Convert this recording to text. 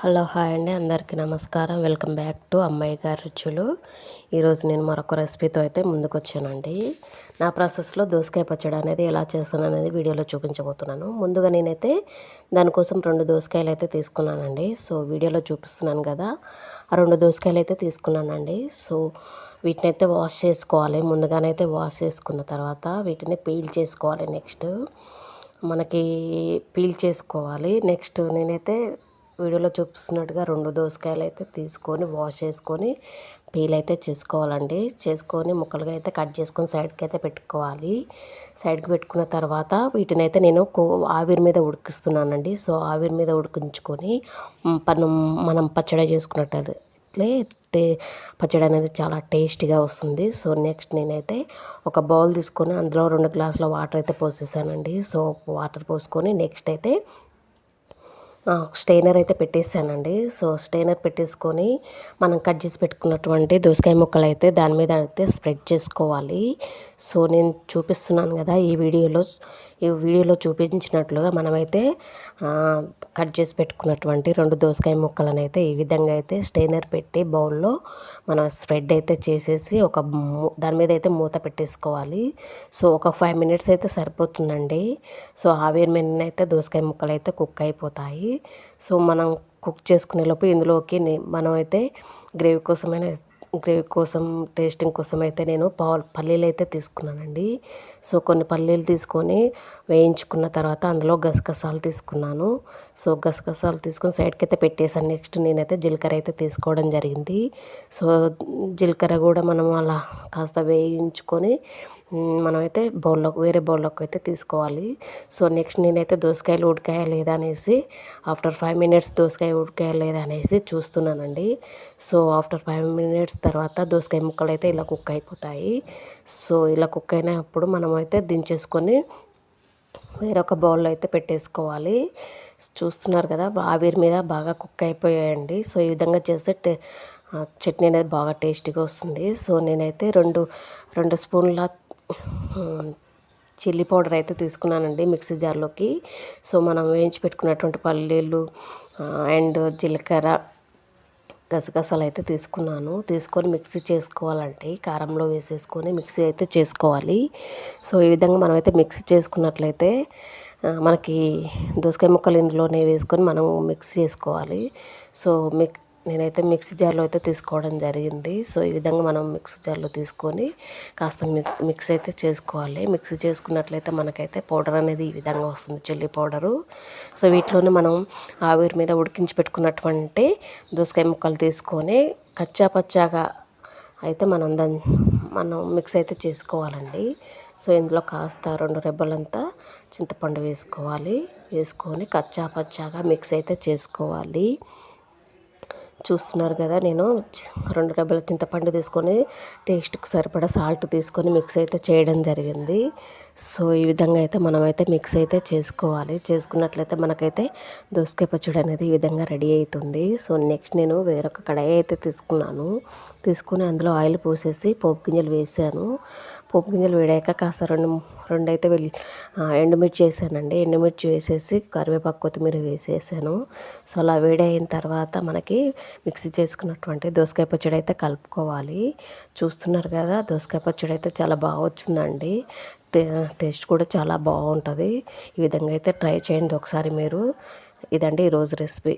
Hello hi అండి అందరికీ నమస్కారం. వెల్కమ్ బ్యాక్ టు అమ్మాయి గారి రుచులు. ఈరోజు నేను మరొక రెసిపీతో అయితే ముందుకు వచ్చానండి నా ప్రాసెస్లో దోసకాయ పచ్చడి అనేది ఎలా చేస్తాను అనేది వీడియోలో చూపించబోతున్నాను. ముందుగా నేనైతే దానికోసం రెండు దోసకాయలు అయితే తీసుకున్నానండి. సో వీడియోలో చూపిస్తున్నాను కదా ఆ రెండు దోసకాయలు అయితే తీసుకున్నానండి. సో వీటిని అయితే వాష్ చేసుకోవాలి. ముందుగానైతే వాష్ చేసుకున్న తర్వాత వీటిని పీల్ చేసుకోవాలి నెక్స్ట్. మనకి పీల్ చేసుకోవాలి. నెక్స్ట్ నేనైతే వీడియోలో చూపిస్తున్నట్టుగా రెండు దోసకాయలు అయితే తీసుకొని వాష్ చేసుకొని పీల్ అయితే చేసుకోవాలండి. చేసుకొని ముక్కలుగా అయితే కట్ చేసుకొని సైడ్కి అయితే పెట్టుకోవాలి. సైడ్కి పెట్టుకున్న తర్వాత వీటిని అయితే నేను ఆవిరి మీద ఉడికిస్తున్నానండి. సో ఆవిరి మీద ఉడికించుకొని మనం మనం పచ్చడి చేసుకున్నట్టు అట్లే టే పచ్చడి అనేది చాలా టేస్టీగా వస్తుంది. సో నెక్స్ట్ నేనైతే ఒక బౌల్ తీసుకొని అందులో రెండు గ్లాసుల వాటర్ అయితే పోసేసానండి. సో వాటర్ పోసుకొని నెక్స్ట్ అయితే స్టెయినర్ అయితే పెట్టేసానండి సో స్టెయినర్ పెట్టేసుకొని మనం కట్ చేసి పెట్టుకున్నటువంటి దోసకాయ ముక్కలు అయితే దాని మీద అయితే స్ప్రెడ్ చేసుకోవాలి. సో నేను చూపిస్తున్నాను కదా ఈ వీడియోలో ఈ వీడియోలో చూపించినట్లుగా మనమైతే కట్ చేసి పెట్టుకున్నటువంటి రెండు దోసకాయ ముక్కలను అయితే ఈ విధంగా అయితే స్టెయినర్ పెట్టి బౌల్లో మనం స్ప్రెడ్ అయితే చేసేసి ఒక దాని మీద అయితే మూత పెట్టేసుకోవాలి. సో ఒక ఫైవ్ మినిట్స్ అయితే సరిపోతుందండి. సో ఆవిరి మీద అయితే దోసకాయ ముక్కలు అయితే కుక్ అయిపోతాయి. సో మనం కుక్ చేసుకునే లోపు ఇందులోకి మనం అయితే గ్రేవీ కోసమైనా గ్రేవీ కోసం టేస్టింగ్ కోసం అయితే నేను పావు పల్లీలు అయితే తీసుకున్నానండి. సో కొన్ని పల్లీలు తీసుకొని వేయించుకున్న తర్వాత అందులో గసగసాలు తీసుకున్నాను. సో గసగసాలు తీసుకొని సైడ్కి అయితే పెట్టేసాను నెక్స్ట్ నేనైతే జీలకర్ర అయితే తీసుకోవడం జరిగింది. సో జీలకర్ర కూడా మనం అలా కాస్త వేయించుకొని మనమైతే బౌల్లోకి వేరే బౌల్లోకి అయితే తీసుకోవాలి. సో నెక్స్ట్ నేనైతే దోసకాయలు ఉడికాయ లేదా అనేసి ఆఫ్టర్ ఫైవ్ మినిట్స్ దోసకాయ ఉడికాయ లేదా అనేసి చూస్తున్నానండి. సో ఆఫ్టర్ ఫైవ్ మినిట్స్ తర్వాత దోసకాయ ముక్కలు అయితే ఇలా కుక్ అయిపోతాయి. సో ఇలా కుక్ అయినప్పుడు మనమైతే దించేసుకొని వేరొక బౌల్లో అయితే పెట్టేసుకోవాలి. చూస్తున్నారు కదా ఆవిరి మీద బాగా కుక్ అయిపోయాయండి. సో ఈ విధంగా చేస్తే చట్నీ అనేది బాగా టేస్టీగా వస్తుంది. సో నేనైతే రెండు రెండు స్పూన్ల చిల్లీ పౌడర్ అయితే తీసుకున్నానండి మిక్సీ జార్లోకి. సో మనం వేయించి పెట్టుకున్నటువంటి పల్లీలు అండ్ జీలకర్ర గసగసాలు అయితే తీసుకున్నాను. తీసుకొని మిక్సీ చేసుకోవాలంటే కారంలో వేసేసుకొని మిక్సీ అయితే చేసుకోవాలి. సో ఈ విధంగా మనమైతే మిక్సీ చేసుకున్నట్లయితే మనకి దోసకాయ ముక్కలు ఇందులోనే వేసుకొని మనం మిక్స్ చేసుకోవాలి. సో మిక్ నేనైతే మిక్సీ జార్లో అయితే తీసుకోవడం జరిగింది. సో ఈ విధంగా మనం మిక్సీ జార్లో తీసుకొని కాస్త మిక్స్ అయితే చేసుకోవాలి. మిక్సీ చేసుకున్నట్లయితే మనకైతే పౌడర్ అనేది ఈ విధంగా వస్తుంది చిల్లీ పౌడరు. సో వీటిలోనే మనం ఆవిరి మీద ఉడికించి పెట్టుకున్నటువంటి దోసకాయ ముక్కలు తీసుకొని కచ్చా పచ్చాగా అయితే మనం దాన్ని మనం మిక్స్ అయితే చేసుకోవాలండి. సో ఇందులో కాస్త రెండు రెబ్బలంతా చింతపండు వేసుకోవాలి. వేసుకొని కచ్చా పచ్చాగా మిక్స్ అయితే చేసుకోవాలి. చూస్తున్నారు కదా నేను రెండు డబ్బుల చింతపండు తీసుకొని టేస్ట్కి సరిపడా సాల్ట్ తీసుకొని మిక్స్ అయితే చేయడం జరిగింది. సో ఈ విధంగా అయితే మనమైతే మిక్స్ అయితే చేసుకోవాలి. చేసుకున్నట్లయితే మనకైతే దోసకాయ పచ్చడి అనేది ఈ విధంగా రెడీ అవుతుంది సో నెక్స్ట్ నేను వేరొక కడాయి అయితే తీసుకున్నాను. తీసుకుని అందులో ఆయిల్ పోసేసి పోపు గింజలు వేసాను. పోపు గింజలు వేడాక కాస్త రెండు రెండైతే వెళ్ళి ఎండుమిర్చి వేసానండి. ఎండుమిర్చి వేసేసి కరివేపాకు కొత్తిమీర వేసేసాను. సో అలా వేడి అయిన తర్వాత మనకి మిక్సీ చేసుకున్నటువంటి దోసకాయ పచ్చడి అయితే కలుపుకోవాలి. చూస్తున్నారు కదా దోసకాయ పచ్చడి అయితే చాలా బాగా వచ్చిందండి. టేస్ట్ కూడా చాలా బాగుంటుంది. ఈ విధంగా అయితే ట్రై చేయండి ఒకసారి మీరు. ఇదండి ఈరోజు రెసిపీ.